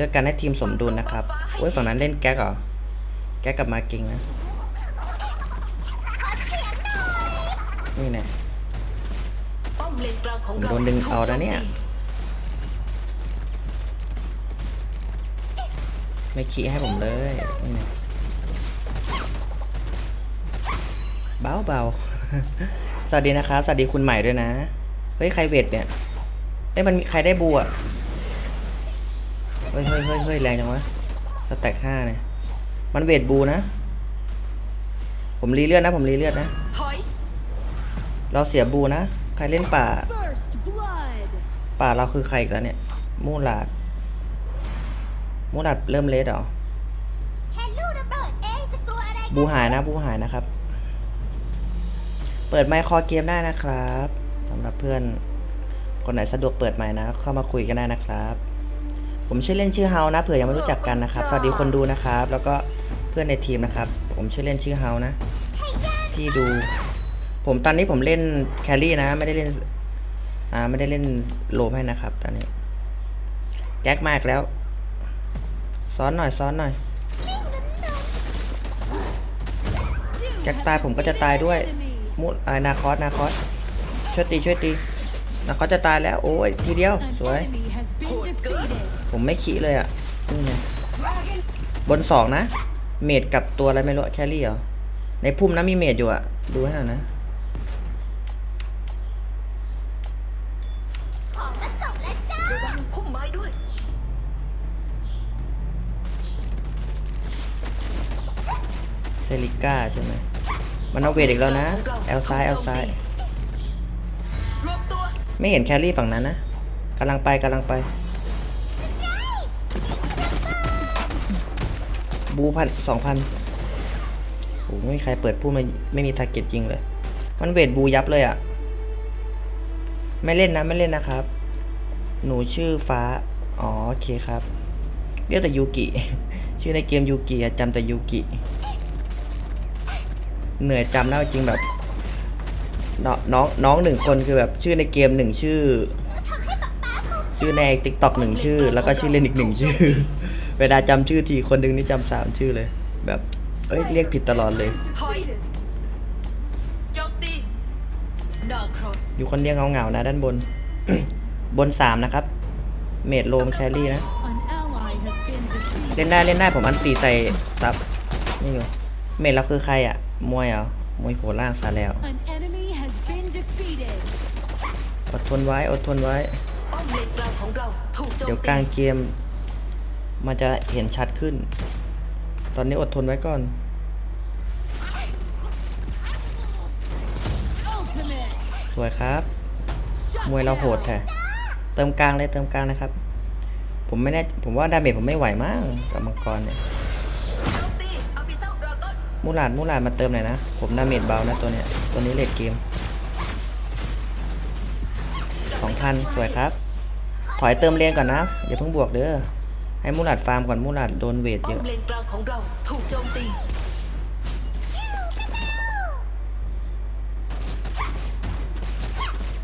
ด้วยการให้ทีมสมดุลนะครับโอ้ยฝั่งนั้นเล่นแก๊กเหรอ แก๊กกลับมาเก่งนะ นี่แน่ป้อมเลนกลางผมโดนดึงเอาแล้วเนี่ย ไม่ขี้ให้ผมเลย นี่แน่เบาเบาสวัสดีนะครับ สวัสดีคุณใหม่ด้วยนะ เฮ้ย ใครเวทเนี่ยเอ้ย มันมีใครได้บัว เฮ้ยเฮ้ยเฮ้ยเฮ้ยแรงจังวะสแต็กห้าเนี่ยมันเวทบูนะ ผมรีเลือดนะ ผมรีเลือดนะ เราเสียบูนะ ใครเล่นป่า ป่าเราคือใครอีกแล้วเนี่ย มูหลาด มูหลาดเริ่มเลสเหรอบูหายนะ บูหายนะครับ เปิดไมค์คอเกมได้นะครับสำหรับเพื่อนคนไหนสะดวกเปิดไมค์นะ เข้ามาคุยกันได้นะครับ ผมชื่อเล่นชื่อเฮานะ เผื่อยังไม่รู้จักกันนะครับ สวัสดีคนดูนะครับ แล้วก็เพื่อนในทีมนะครับ ผมชื่อเล่นชื่อเฮานะ ที่ดู ผมตอนนี้ผมเล่นแครี่นะ ไม่ได้เล่น อ่า ไม่ได้เล่นโลมให้นะครับ ตอนนี้ แก๊กมากแล้ว ซ้อนหน่อย ซ้อนหน่อย แก๊กตายผมก็จะตายด้วย มุดอ่านาคอส นาคอส ช่วยตี ช่วยตีนาคอสจะตายแล้ว โอ้ย ทีเดียว สวย enemy has been defeated. ผมไม่ขี้เลยอะนี่ไงบนสองนะ เมดกับตัวอะไรไม่รู้แครี่เหรอ ในพุ่มนะมีเมดอยู่อะ ดูให้หน่อยนะของจะส่งแล้วจ้าระวังพุ่มไม้ด้วย เซริก้าใช่ไหม มันเอาเวทอีกแล้วนะ แอลซ้าย แอลซ้ายรวบตัวไม่เห็นแครี่ฝั่งนั้นนะกำลังไปกำลังไป บูพันสองพันโอ้ไม่มีใครเปิดพูดไม่ไม่มีทาร์เก็ตจริงเลย มันเวทบูยับเลยอะ่ะไม่เล่นนะไม่เล่นนะครับ หนูชื่อฟ้า อ๋อโอเคครับเรียกแต่ยูกิ ชื่อในเกมยูกิจำแต่ยูกิ เหนื่อยจำแล้วจริงแบบน้องน้องน้องหนึ่งคนคือแบบชื่อในเกมหนึ่งชื่อ ชื่อในติ๊กต็อกหนึ่งชื่อ แล้วก็ชื่อเล่นอีกหนึ่งชื่อ เวลาจำชื่อทีคนหนึงนี่จำสามชื่อเลย แบบเอ้ยเรียกผิดตลอดเลยอยู่คนเดียวเงาๆนะด้านบน บนสามนะครับ เมดโลมแครี่นะ An ally has been defeated. เล่นได้เล่นได้ผมอันตีใส่ซับนี่อยู่เมดเราคือใครอะ มวยเหรอมวยโผล่ล่างซะแล้ว An enemy has been defeated. อดทนไว้อดทนไว้เลนกลางของเราถูกโจมเดี๋ยวกลางเกม มันจะเห็นชัดขึ้น ตอนนี้อดทนไว้ก่อน สวยครับ มวยเราโหดแท้เติมกลางเลยเติมกลางนะครับ ผมไม่แน่ผมว่าดาเมจผมไม่ไหวมั้งกับมังกรเนี่ยมตีอาบิเซลดราก้อนมูลาดมูหลาดมาเติมหน่อยนะ ผมดาเมจเบานะตัวเนี้ย ตัวนี้เลดเกมสองพันสวยครับ ถอยเติมเลนก่อนนะ อย่าเพิ่งบวกเด้อ ให้มูหลาดฟาร์มก่อนมูหลาดโดนเวทป้เยอมอะ เลนกลางของเราถูกโจมตี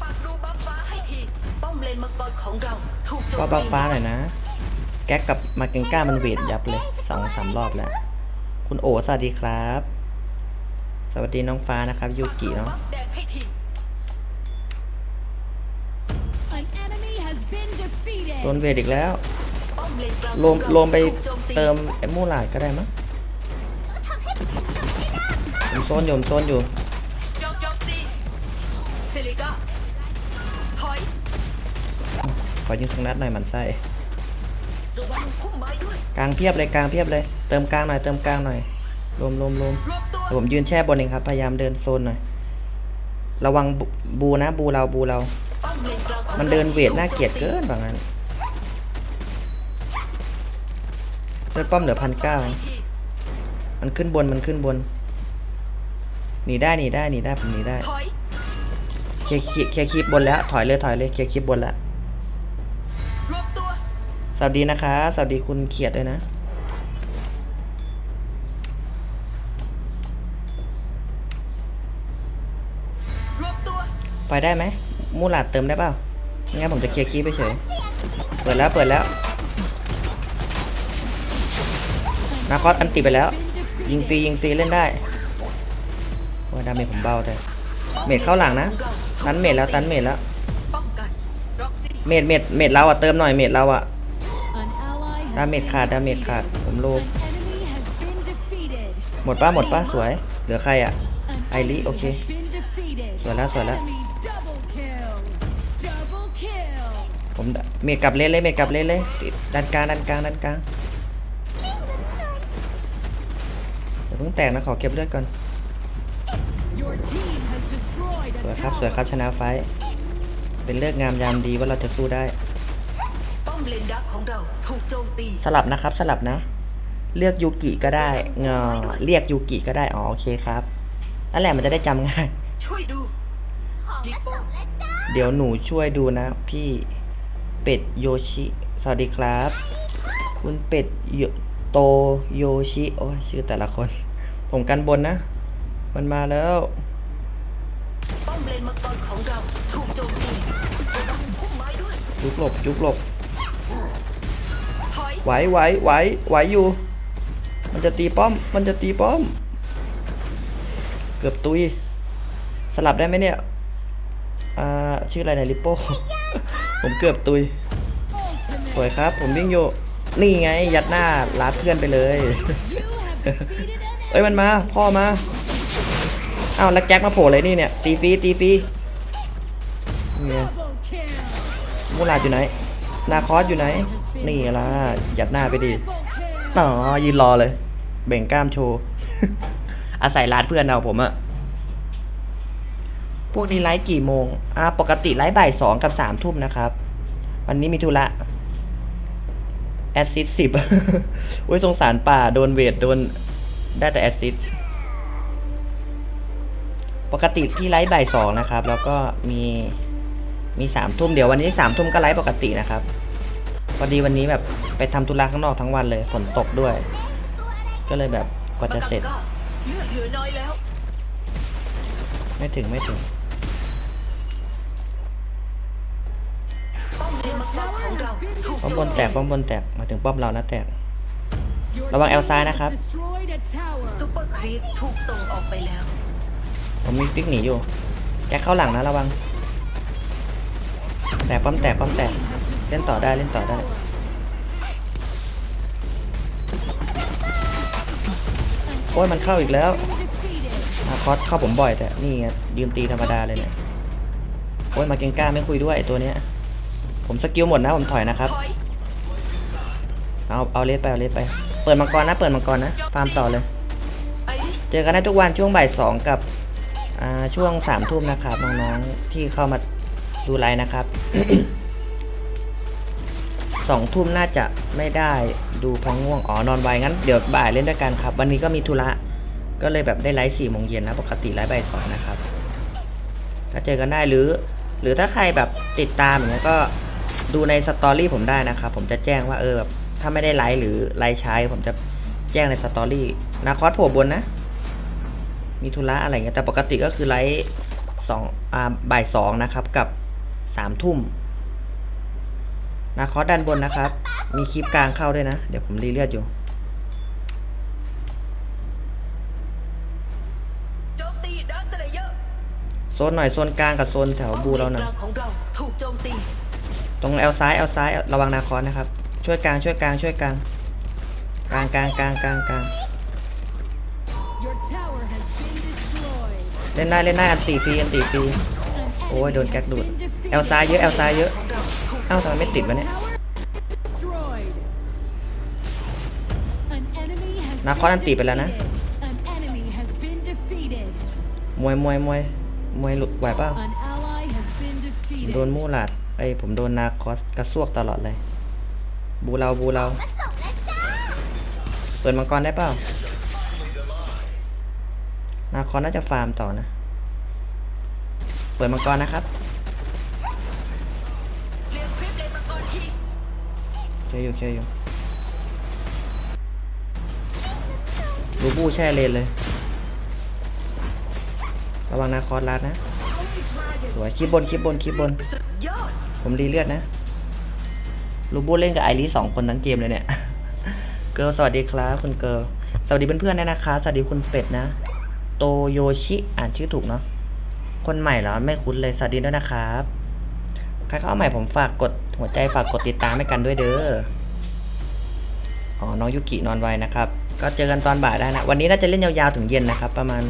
ฝากดูบัฟฟ้าให้ที ป้อมเลนมังกรของเราถูกโจมก็ตีบ้าฟ้าหน่อยนะ แก๊กกับมาเกงก้ามันเวทยับเลยสองสามรอบแล้ว คุณโอสวัสดีครับ สวัสดีน้องฟ้านะครับ ยูกิเนาะบัฟแดงให้ที An enemy has been โดน defeated. เวทอีกแล้ว รวมรวมไปเติมไอ้มูหลาดก็ได้มั้งผมโซนอยู่ผมโซนอยู่โจมโจมตีซิลิก้าถอยขอยิงสักนัดหน่อยมันไส้กลางเพียบเลยกลางเพียบเลย เติมกลางหน่อยเติมกลางหน่อยรวมรวมรวมรวบตัวเดี๋ยวผมยืนแช่บนเองครับ พยายามเดินโซนหน่อย ระวังบูบูนะบูเราบูเรา มันเดินเวทน่าเกลียดเกินแบบนั้น เลือดป้อมเหลือพันเก้าให้ทีมันขึ้นบนมันขึ้นบนหนีได้หนีได้หนีได้ผมหนีได้ถอยเคลียร์เคลียร์เคลียร์คลิปบนแล้ว ถอยเลยถอยเลยเคลียร์คลิปบนแล้วรวบตัวสวัสดีนะคะสวัสดีคุณเขียดด้วยนะรวบตัวไปได้ไหมมูหลาดเติมได้เปล่าไม่งั้นผมจะเคลียร์คลิปไปเฉย เปิดแล้ว เปิดแล้ว นาคอสอันติไปแล้ว ยิงฟรียิงฟรีเล่นได้ว่าดาเมจผมเบาแต่เมดเข้าหลังนะตันเมดแล้วตันเมดแล้ว เมดเมดเมดเราอะเติมหน่อยเมดเราอะดาเมจขาดดาเมจขาดผมล An enemy has been defeated. หมดป้าหมดป้าสวย เหลือใครอะ An Ailey, enemy okay. has been defeated. สวยแล้วสวยแล้วผมเมดกลับเล่นเลยเมดกลับเล่นเลยดด้านกลางด้านกลางด้านกลาง พิ่งแตกนะขอเก็บเลือดก่อน Your team has destroyed สวย a ครับสวยครับ tower. ชนะไฟท์เป็นเลือกงามยามดีว่าเราจะสู้ได้ป้อมเลนดักของเราถูกโจมตีสลับนะครับสลับนะ เลือกยูกิก็ได้เงอเรียกยูกิก็ได้อ๋อโอเคครับนั่นแหละมันจะได้จำง่ายช่วยดูของจะส่งแล้วจ้าเดี๋ยวหนูช่วยดูนะ พี่เป็ดโยชิ สวัสดีครับ คุณเป็ดโยโตโยชิ โอ้ยชื่อแต่ละคน ผมกันบนนะ มันมาแล้วป้อมเลนมังกรของเราถูกโจมตีระวังพุ่มไม้ด้วยยุกหลบยุกหลบถอยไหวไหวไหวไหวอยู่ มันจะตีป้อม มันจะตีป้อม เกือบตุย สลับได้ไหมเนี่ย อ่า ชื่ออะไรเนี่ยลิปโป้ ผมเกือบตุย สวยครับ ผมวิ่งอยู่ นี่ไง ยัดหน้าลาดเพื่อนไปเลย เอ้ยมันมา พ่อมาอ้าวแล้วแจ็คมาโผล่เลยนี่เนี่ย ตีฟีตีฟีเนี่ยมูลาดอยู่ไหน นาคอสอยู่ไหน นี่ล่ะยัดหน้าไปดิอ๋อยืนรอเลย เบ่งกล้ามโชว์ อาศัยร้านเพื่อนเอาผมอะพวกนี้ไลฟ์กี่โมง อ่า ปกติไลฟ์บ่ายสองกับสามทุ่มนะครับ วันนี้มีธุระ แอดซิดสิบอุ้ยสงสารป่า โดนเวท โดน ได้แต่แอดซิดปกติพี่ไลฟ์บ่ายสองนะครับ แล้วก็มีมีสามทุ่มเดี๋ยววันนี้สามทุ่มก็ไลฟ์ปกตินะครับพอดีวันนี้แบบไปทำธุระข้างนอกทั้งวันเลยฝนตกด้วย ก็เลยแบบกว่าจะเสร็จไม่ถึงไม่ถึงป้อมบนแตกป้อมบนแตกมาถึงป้อมเรานะแตก ระวังแอล team ซ้าย has นะครับ destroyed a tower. ซูเปอร์ครีปถูกส่งออกไปแล้ว ผมมีฟิกหนีอยู่ แกเข้าหลังนะระวัง แตกป้อมแตกป้อมแตกเล่นต่อได้เล่นต่อได้ โอ้ยมันเข้าอีกแล้ว Defeated. อาคอสเข้าผมบ่อยแต่นี่ไงยืมตีธรรมดาเลยเนี่ยโอ้ยมาเกงก้าไม่คุยด้วยไอ้ตัวเนี้ย ผมสกิลหมดนะผมถอยนะครับถอยเอาเอาเลสไปเอาเลสไป เปิดมังกรนะเปิดมังกรนะฟาร์มต่อเลย เจอกันได้ทุกวันช่วงบ่ายสองกับช่วงสามทุ่มนะครับน้องๆที่เข้ามาดูไลน์นะครับสองทุ่มน่าจะไม่ได้ดูพราะง่วงอ๋อนอนไวงั้นเดี๋ยวบ่ายเล่นด้วยกันครับ วันนี้ก็มีธุระก็เลยแบบได้ไลฟ์สี่โมงเย็นนะปกติไลฟ์บ่ายสองนะครับก็เจอกันได้หรือ หรือถ้าใครแบบติดตามอย่างเงี้ยก็ดูในสตอรี่ผมได้นะครับ ผมจะแจ้งว่าเออแบบ ถ้าไม่ได้ไลฟ์หรือไลฟ์ใช้ผมจะแจ้งในสตอรี่นาคอสโผล่บนนะ มีธุระอะไรเงี้ยแต่ปกติก็คือไลฟ์สองอ่าบ่ายสองนะครับกับสามทุ่มนาคอสด้านบนนะครับ มีคลิปกลางเข้าด้วยนะ เดี๋ยวผมรีเลือดอยู่โจมตีดักสเลเยอร์โซนหน่อยโซนกลางกับโซนแถวบูเราหน่อยป้อมลนกลางของเราถูกโจมตีตรงแอลซ้ายแอลซ้ายระวังนาคอสนะครับ ช่วยกลางช่วยกลางช่วยกลางกลางกลางกลางกลางกลาง Your tower has been destroyed. เล่นได้เล่นได้อันตีฟรีอันตีฟรี An โอ้ย enemy โดนแก๊ก has ดูด been แอล defeated. ซ้ายเยอะแอลซ้ายเยอะของเราถูกเอ้าทำไมไม่ติดวะเนี่ย Tower destroyed. An enemy has นาคอสอัน been ตีไปแล้วนะ defeated. An enemy has been defeated. มวยมวยมวยมวยหลุดไหวเปล่า An ally has been ผมโดน defeated. มู่หลาดไอยผมโดนนาคอสกระซวกตลอดเลย บูเราบูเราเปิดมังกรได้เปล่านาคอสน่าจะฟาร์มต่อนะ เปิดมังกรนะครับเรียกคลิปเลนมังกรทีเชื่ออยู่เชื่ออยู่รูบูแช่เลนเลย ระวังนาคอสลัดนะสวยคลิปบนคลิปบนคลิปบน ผมรีเลือดนะ รูบูเล่นกับไอรีสองคนทั้งเกมเลยเนี่ย เกิร์ลสวัสดีครับคุณเกิร์ลสวัสดีเพื่อนๆด้วยนะคะ สวัสดีคุณเป็ดนะ โตโยชิอ่านชื่อถูกเนาะ คนใหม่เหรอ ไม่คุ้นเลย สวัสดีด้วยนะครับ ใครเข้ามาใหม่ผมฝากกดหัวใจฝากกดติดตามให้กันด้วยเด้อ อ๋อ น้องยุกินอนไวนะครับ ก็เจอกันตอนบ่ายได้นะ วันนี้น่าจะเล่นยาวๆถึงเย็นนะครับ ประมาณ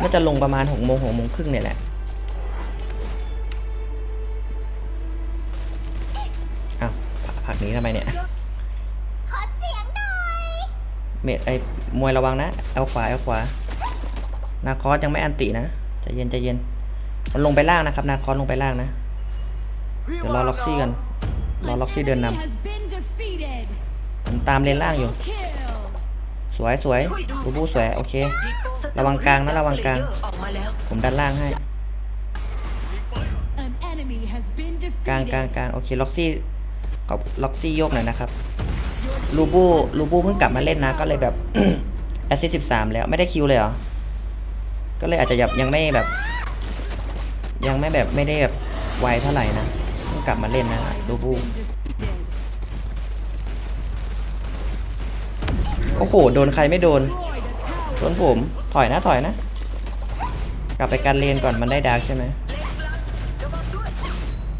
น่าจะลงประมาณหกโมงหกโมงครึ่งเนี่ยแหละ ผักหนี้ทำไมเนี่ยขอเสียงหน่อยเมดไอ้มวยระวังนะเอาขวาเอาขวานาคอสยังไม่อันตินะใจเย็นใจเย็นมันลงไปล่างนะครับ นาคอสลงไปล่างนะเดี๋ยวรอล็อกซี่กันรอ An ล็อกซี่เดินน enemy has been defeated. ำผมตามเลนล่างอยู่ Kill. สวยสวยบูบูสวยโอเค ระวังกลางนะระวังกลางออกมาแล้วผมดันล่างให้ An enemy has been กลางกลาง defeated. กลางโอเคล็อกซี่ กับล็อกซี่โยกหน่อยนะครับลูบูลูบูเพิ่งกลับมาเล่นนะ ก็เลยแบบแอสซิสสิบสามแล้วไม่ได้คิวเลยเหรอ ก็เลยอาจจะยังไม่แบบ ยังไม่แบบไม่ได้แบบไวเท่าไหร่นะเพิ่งกลับมาเล่นนะลูบูโอ้โหโดนใครไม่โดนโดนผมถอยนะถอยนะ กลับไปการเลนก่อนมันได้ดาร์กใช่ไหม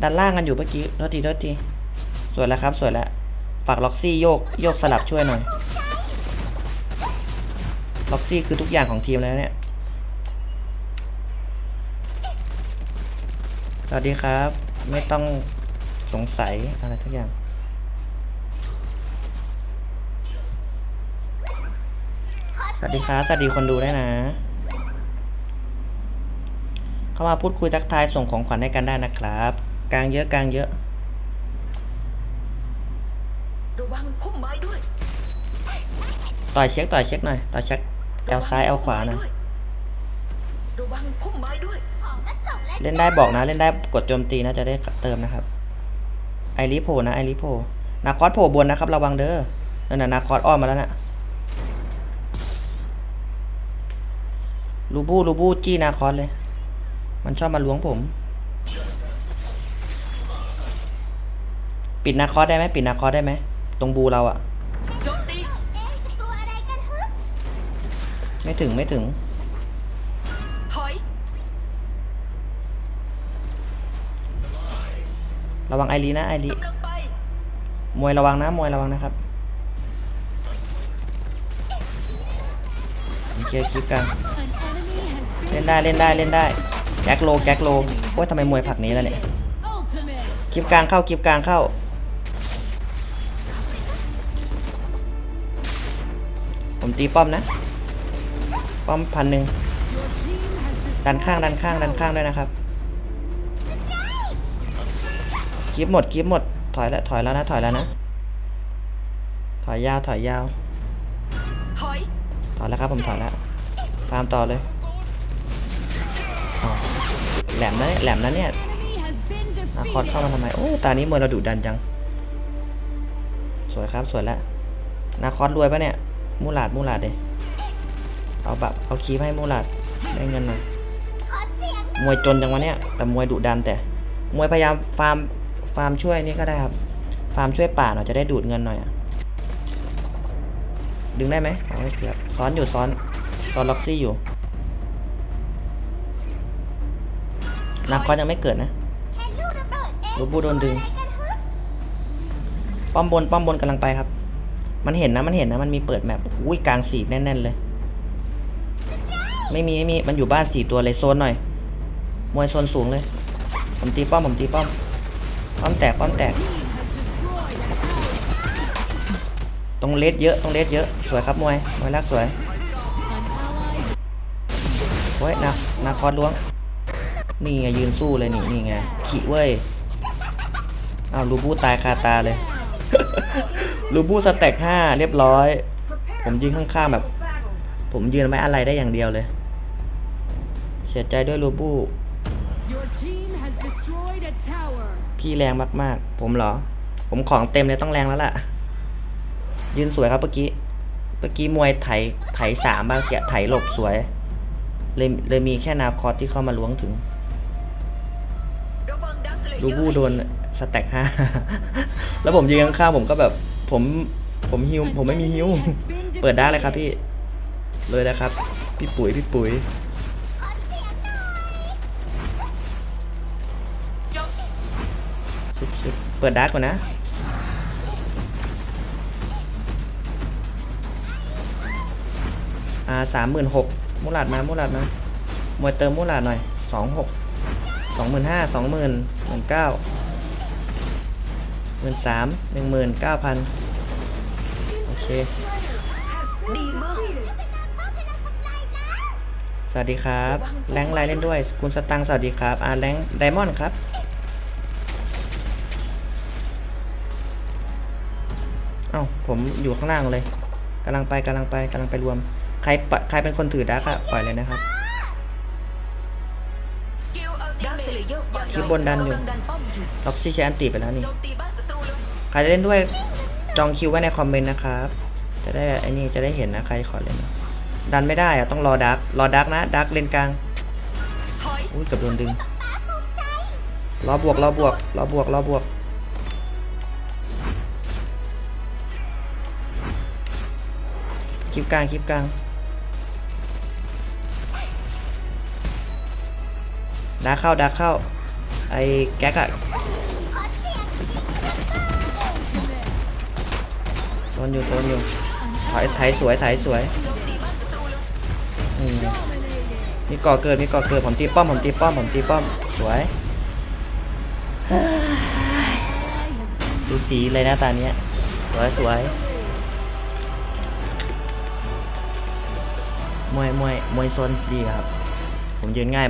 ดันล่างกันอยู่เมื่อกี้โทษทีโทษที สวยแล้วครับสวยแล้วฝากล็อกซี่โยกโยกสลับช่วยหน่อยล็อกซี่คือทุกอย่างของทีมแล้วเนี่ยสวัสดีครับ ไม่ต้องสงสัยอะไรทุกอย่าง สวัสดีครับสวัสดีคนดูได้นะ เข้ามาพูดคุยทักทายส่งของขวัญให้กันได้นะครับ กลางเยอะกลางเยอะวังพุ่มไม้ด้วย ต่อยเช็คต่อยเช็คหน่อยต่อยเช็คแอลซ้ายแอลขวาหน่อยระวังพุ่มไม้ด้วยของมาส่งแล้วเล่นได้บอกนะเล่นได้กดโจมตีนะจะได้เติมนะครับ ไอริโผล่นะไอริโผล่นาคอสโผล่บนนะครับ ระวังเด้อนั่นน่ะนาคอสอ้อมมาแล้วน่ะลูบูลูบูจี้นาคอสเลย มันชอบมาล้วงผม ปิดนาคอสได้ไหมปิดนาคอสได้ไหมตรงบูเราอะ ไม่ถึงไม่ถึงถอยระวังไอรีนะไอรีกำลังไปมวยระวังนะมวยระวังนะครับโอเคคลิปกลาง An enemy has เล่ been นได้เล่นได้เล่นได้แก๊กโลแก๊กโลโอ้ยทำไมมวยผักนี้แล้วเนี่ย ultimate. คลิปกลางเข้าคลิปกลางเข้าผมตีป้อมนะ ป้อมพันหนึ่งดันข้างดันข้างดันข้างด้วยนะครับคลิปหมดคลิปหมดถอยแล้วถอยแล้วนะถอยแล้วนะถอยยาวถอยยาวถอยแล้วครับผมถอยแล้วตามต่อเลยแหลมนะแหลมนะเนี่ยนาคอสเข้ามาทำไมโอ้ตานี้มวยเราดุดันจัง สวยครับสวยแล้วนาคอสรวยปะเนี่ย มูลาดมูลาดเด เอาแบบเอาคีบให้มูลาดได้เงินหน่อยขอเสียงมวยจนจังวะเนี่ยแต่มวยดุดันแต่ มวยพยายามฟาร์มฟาร์มช่วยนี่ก็ได้ครับ ฟาร์มช่วยป่าหน่อยจะได้ดูดเงินหน่อยอะดึงได้ไหมอ๋อไม่เกือบซ้อนอยู่ซ้อนซ้อนล็อกซี่อยู่นาคอสยังไม่เกิดนะแค่ลูกระเบิดเองลูกบูโดนดึงอะไรกันฮึป้อมบนป้อมบนกำลังไปครับ มันเห็นนะมันเห็นนะมันมีเปิดแมปอุ้ยกลางสีแน่นๆเลย ไม่มีไม่มี มันอยู่บ้านสี่ตัวเลยโซนหน่อย มวยโซนสูงเลย ผมตีป้อม ผมตีป้อม ป้อมแตก ป้อมแตก ตรงเลสเยอะ ตรงเลสเยอะ สวยครับมวย มวยลากสวยโอ้ยนานาคอสล้วง นี่ไงยืนสู้เลยนี่นี่ไง ขี่เว้ยอ้าวลูบูตายคาตาเลย ลูบูสแต็กห้าเรียบร้อย ผมยืนข้างๆแบบ ผมยืนไม่อะไรได้อย่างเดียวเลย เสียใจด้วยลูบู Your team has destroyed a tower. พี่แรงมากๆ ผมเหรอ ผมของเต็มเลยต้องแรงแล้วล่ะ ยืนสวยครับเมื่อกี้ เมื่อกี้มวยไถไถสามบ้างเกียไถหลบสวย เลยเลยมีแค่นาคอสที่เข้ามาล้วงถึงระวังดักสเลเยอร์ลูบูโดนสแต็กห้าแล้วผมยืนข้างๆผมก็แบบผมผมฮิว An ผมไม่มีฮิว enemy has been เปิดได้เลยครับ defeated. พี่ เลยนะครับ พี่ปุ๋ยพี่ปุ๋ยเปิดดาร์กก่อนนะอ่าสามหมื่นหกมูลาดมามูลาดมามวยเติมมูลาดหน่อยสองหกสองหมื่นห้าสองหมื่นหมื่นเก้าหมื่นสามหนึ่งหมื่นเก้าพันโอเค สวัสดีครับแรงไลน์เล่นด้วยคุณสตังสวัสดีครับอ่าแรงไดมอนด์ครับ เอ้าผมอยู่ข้างล่างเลยกำลังไปกำลังไปกำลังไปรวม ใครใครเป็นคนถือดักอะปล่อยเลยนะครับสกิลอัลติเมทคลิปบนดันอยู่ล็อกซี่ใช้อันตีไปแล้วนี่ใครจะเล่นด้วยจองคิวไว้ในคอมเมนต์นะครับ จะได้อ้นี่จะได้เห็นนะใครขอเล่น ดันไม่ได้อะต้องรอดักรอดักนะดักเลนกลางถอยอุ้ยเกือบโดนดึงรอบวกรอบวกรอบวกรอบวกคลิปกลางคลิปกลางดักเข้าดักเข้าไอ้แก๊กอะโดนอยู่โดนอยู่ถอยไถสวยไถสวยโจมตีบ้านศัตรูเลยอื มีก่อเกิดมีก่อเกิดผมตีป้อมผมตีป้อมผมตีป้อมสวยดูสีเลยนะตาเนี้ยสวยสวยมวยมวยมวยโซนดีครับ ผมยืนง่าย